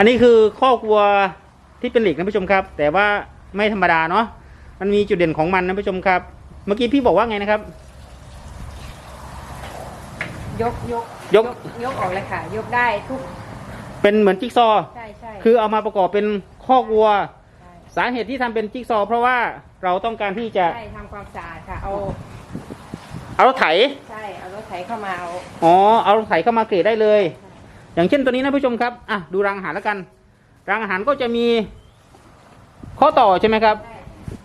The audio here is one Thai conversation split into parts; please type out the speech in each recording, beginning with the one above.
อันนี้คือข้อกวัวที่เป็นเหล็กนะผู้ชมครับ แต่ว่าไม่ธรรมดาเนาะมันมีจุดเด่นของมันนะผู้ชมครับ เมื่อกี้พี่บอกว่าไงนะครับ ยกยกยก ยกออกเลยค่ะ ยกได้ทุกเป็นเหมือนจิ๊กซอว์ใช่ใช่คือเอามาประกอบเป็นข้อกวัวใช่สาเหตุที่ทำเป็นจิ๊กซอว์เพราะว่าเราต้องการที่จะใช่ทำความสะอาดค่ะ เอาเอารถไถ ใช่เอารถไถเข้ามาเอาอ๋อเอารถไถเข้ามาเกรดได้เลย อย่างเช่นตัวนี้นะผู้ชมครับอะดูรังอาหารแล้วกันรังอาหารก็จะมีข้อต่อใช่ไหมครับใช่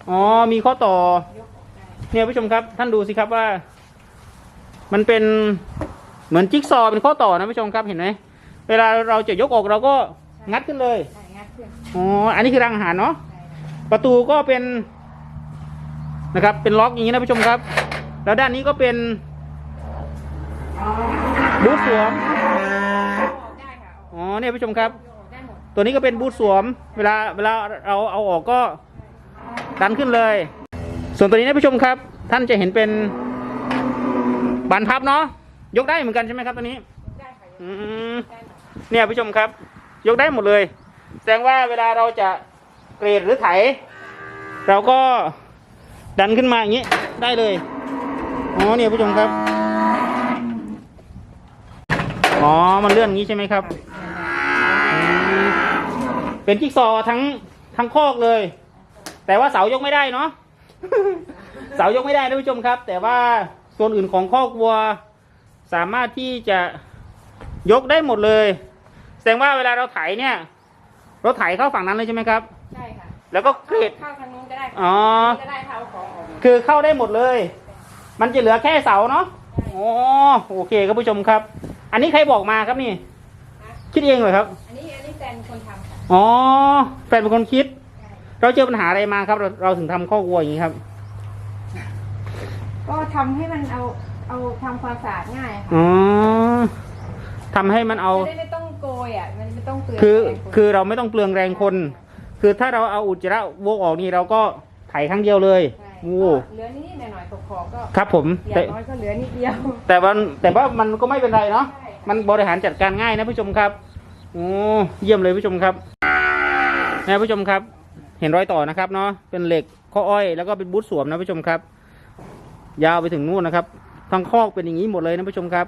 อ๋อ มีข้อต่อยกออกได้เนี่ยผู้ชมครับ ท่านดูสิครับว่า มันเป็นเหมือนจิ๊กซอว์เป็นข้อต่อนะผู้ชมครับเห็นไหมเวลาเราจะยกออกเราก็งัดขึ้นเลยใช่งัดขึ้นอ๋อ อันนี้คือรังอาหารเนาะใช่ค่ะประตูก็เป็นนะครับ เป็นล็อกอย่างนี้นะผู้ชมครับ แล้วด้านนี้ก็เป็นบูทสวม เอาออกได้ค่ะ อ๋อเนี่ยผู้ชมครับเอาออกได้หมดตัวนี้ก็เป็นบูทสวม เวลาเวลาเราเอาออกก็ดันขึ้นเลย ส่วนตัวนี้นะผู้ชมครับ ท่านจะเห็นเป็นบานพับเนาะยกได้เหมือนกันใช่ไหมครับตัวนี้ได้ค่ะยกอืมได้หมดเนี่ยผู้ชมครับ ยกได้หมดเลย แสดงว่าเวลาเราจะเกรดหรือไถ เราก็ดันขึ้นมาอย่างนี้ได้เลยอ๋อเนี่ยผู้ชมครับ อ๋อ มันเลื่อนอย่างนี้ใช่ไหมครับอืม เป็นจิ๊กซอว์ทั้งทั้งคอกเลย แต่ว่าเสายกไม่ได้เนาะ เสายกไม่ได้นะผู้ชมครับ แต่ว่าส่วนอื่นของคอกวัว สามารถที่จะยกได้หมดเลย แสดงว่าเวลาเราไถเนี่ยรถไถเข้าฝั่งนั้นเลยใช่ไหมครับ ใช่ค่ะแล้วก็เกรดเข้าทางนู้นก็ได้ค่ะอ๋อ ทางนี้ก็ได้ค่ะเอาของออกคือเข้าได้หมดเลย มันจะเหลือแค่เสาเนาะใช่โอ้โอเคครับผู้ชมครับ อันนี้ใครบอกมาครับนี่นะคิดเองเหรอครับ อันนี้อันนี้แฟนคนทำค่ะ อ๋อ แฟนเป็นคนคิดใช่เราเจอปัญหาอะไรมาครับ เราเราถึงทำข้อกวัวอย่างนี้ครับ ก็ทำให้มันเอาเอาทำความสะอาดง่ายค่ะอ๋อทำให้มันเอา จะได้ไม่ต้องโกยอะ มันไม่ต้องเปลืองคือแรงนคือเราไม่ต้องเปลืองแรงคน คือถ้าเราเอาอุจจาระวัวออกนี่เราก็ไถครั้งเดียวเลยใช่โอ้ก็เหลือนิดๆหน่อยๆตกขอบก็ครับผมอแต่ย่างน้อยก็เหลือนิดเดียวแต่ว่าแต่ว่ามันก็ไม่เป็นไรเนาะ ใช่ค่ะมันบริหารจัดการง่ายนะผู้ชมครับ โอ้ เยี่ยมเลยผู้ชมครับ นะผู้ชมครับ เห็นรอยต่อนะครับเนาะเป็นเหล็กข้ออ้อยแล้วก็เป็นบูทสวมนะผู้ชมครับ ยาวไปถึงนู่นนะครับทั้งคอกเป็นอย่างนี้หมดเลยนะผู้ชมครับ